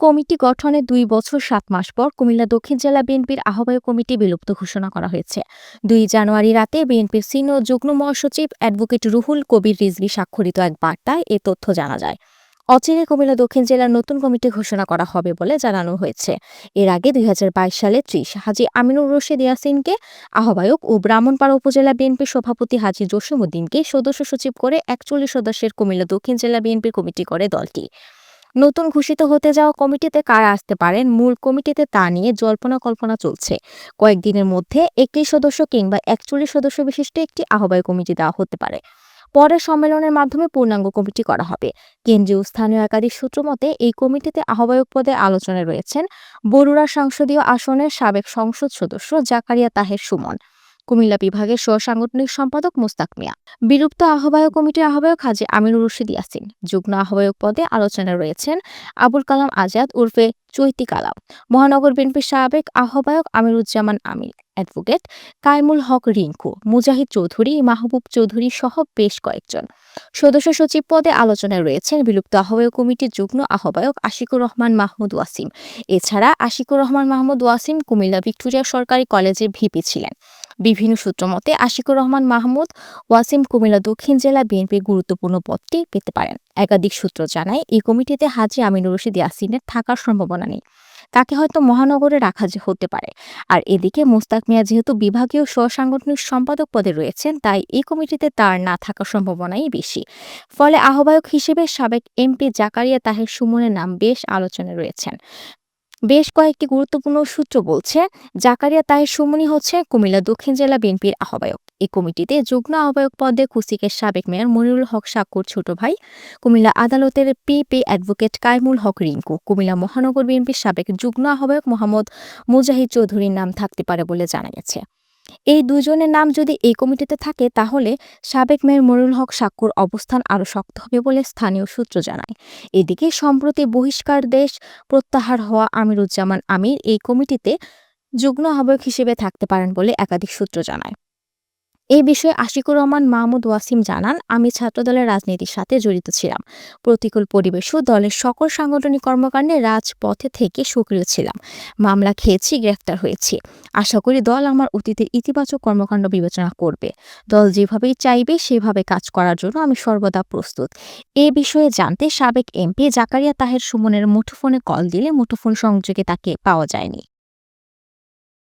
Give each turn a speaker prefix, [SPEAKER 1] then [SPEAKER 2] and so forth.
[SPEAKER 1] Committee গঠনের দুই বছর সাত মাস পর কুমিল্লা দক্ষিণ জেলা বিএনপির আহ্বায়ক কমিটি বিলুপ্ত ঘোষণা করা হয়েছে। দুই জানুয়ারি রাতে বিএনপির সিনিয়র যুগ্ম মহাসচিব অ্যাডভোকেট রুহুল কবির রিজভি স্বাক্ষরিত এক বার্তায় এ তথ্য জানা যায়। অচিরে কুমিল্লা দক্ষিণ জেলার নতুন কমিটি ঘোষণা করা হবে বলে জানানো হয়েছে। এর আগে দুই হাজার বাইশ সালে ত্রিশ হাজি আমিনুর রশিদ ইয়াসিনকে আহ্বায়ক ও ব্রাহ্মণপাড়া উপজেলা বিএনপির সভাপতি হাজি জসিমুদ্দিনকে সদস্য সচিব করে একচল্লিশ সদস্যের কুমিল্লা দক্ষিণ জেলা বিএনপির কমিটি করে দলটি। নতুন ঘোষিত হতে যাওয়া কমিটিতে কারা আসতে পারেন মূল কমিটিতে তা নিয়ে জল্পনা কল্পনা চলছে। কয়েকদিনের মধ্যে একটি সদস্য কিংবা একচল্লিশ সদস্য বিশিষ্ট একটি আহ্বায়ক কমিটি দেওয়া হতে পারে। পরে সম্মেলনের মাধ্যমে পূর্ণাঙ্গ কমিটি করা হবে। কেন্দ্রীয় স্থানীয় একাধিক সূত্র মতে, এই কমিটিতে আহ্বায়ক পদে আলোচনায় রয়েছেন বরুড়া সংসদীয় আসনের সাবেক সংসদ সদস্য জাকারিয়া তাহের সুমন। কুমিল্লা বিভাগের সহ সাংগঠনিক সম্পাদক মুস্তাক মিয়া। বিলুপ্ত আহ্বায়ক কমিটির আহ্বায়ক হাজি আমিনুর রশিদ ইয়াসিন। যুগ্ম আহ্বায়ক পদে আলোচনায় রয়েছেন আবুল কালাম আজাদ উর্ফে চৈতি কালাম। মহানগর বিএনপির সাবেক আহ্বায়ক আমিরুজ্জামান আমির অ্যাডভোকেট কাইমুল হক রিঙ্কু, মুজাহিদ চৌধুরী, মাহবুব চৌধুরী সহ বেশ কয়েকজন। সদস্য সচিব পদে আলোচনায় রয়েছেন বিলুপ্ত আহ্বায়ক কমিটির যুগ্ম আহ্বায়ক আশিকুর রহমান মাহমুদ ওয়াসিম। এছাড়া আশিকুর রহমান মাহমুদ ওয়াসিম কুমিল্লা ভিক্টোরিয়া সরকারি কলেজের ভিপি ছিলেন। বিভিন্ন সূত্র মতে, আশিকুর রহমান মাহমুদ ওয়াসিম কুমিল্লা দক্ষিণ জেলা বিএনপির গুরুত্বপূর্ণ পদটি পেতে পারেন। একাধিক সূত্র জানায়, এই কমিটিতে হাজি আমিনুর রশিদ ইয়াসিনের থাকার সম্ভাবনা নেই। তাকে হয়তো মহানগরে রাখা হতে পারে। আর এদিকে মোস্তাক মিয়া যেহেতু বিভাগীয় স্বসাংগঠনিক সম্পাদক পদে রয়েছেন, তাই এই কমিটিতে তার না থাকার সম্ভাবনাই বেশি। ফলে আহ্বায়ক হিসেবে সাবেক এমপি জাকারিয়া তাহের সুমনের নাম বেশ আলোচনায় রয়েছেন। বেশ কয়েকটি গুরুত্বপূর্ণ সূত্র বলছে, জাকারিয়া তাহের সুমনি হচ্ছে কুমিল্লা দক্ষিণ জেলা বিএনপির আহ্বায়ক। এই কমিটিতে যুগ্ম আহ্বায়ক পদে কুসিকের সাবেক মেয়র মনিরুল হক সাক্কুর ছোট ভাই, কুমিল্লা আদালতের পিপি অ্যাডভোকেট কায়মুল হক রিঙ্কু, কুমিল্লা মহানগর বিএনপির সাবেক যুগ্ম আহ্বায়ক মোহাম্মদ মুজাহিদ চৌধুরীর নাম থাকতে পারে বলে জানা গেছে। এই দুজনের নাম যদি এই কমিটিতে থাকে, তাহলে সাবেক মেয়র মরুল হক সাক্কুর অবস্থান আরও শক্ত হবে বলে স্থানীয় সূত্র জানায়। এদিকে সম্প্রতি বহিষ্কার দেশ প্রত্যাহার হওয়া আমিরুজ্জামান আমির এই কমিটিতে যুগ্ম আহ্বায়ক হিসেবে থাকতে পারেন বলে একাধিক সূত্র জানায়। এই বিষয়ে আশিকুর রহমান, মাহমুদ ওয়াসিম জানান, আমি ছাত্রদলের রাজনীতির সাথে জড়িত ছিলাম। প্রতিকূল পরিবেশও দলের সকল সাংগঠনিক কর্মকাণ্ডে রাজপথে থেকে সক্রিয় ছিলাম। মামলা খেয়েছি, গ্রেফতার হয়েছি। আশা করি দল আমার অতীতের ইতিবাচক কর্মকাণ্ড বিবেচনা করবে। দল যেভাবেই চাইবে, সেভাবে কাজ করার জন্য আমি সর্বদা প্রস্তুত। এ বিষয়ে জানতে সাবেক এমপি জাকারিয়া তাহের সুমনের মুঠোফোনে কল দিলে মুঠোফোন সংযোগে তাকে পাওয়া যায়নি।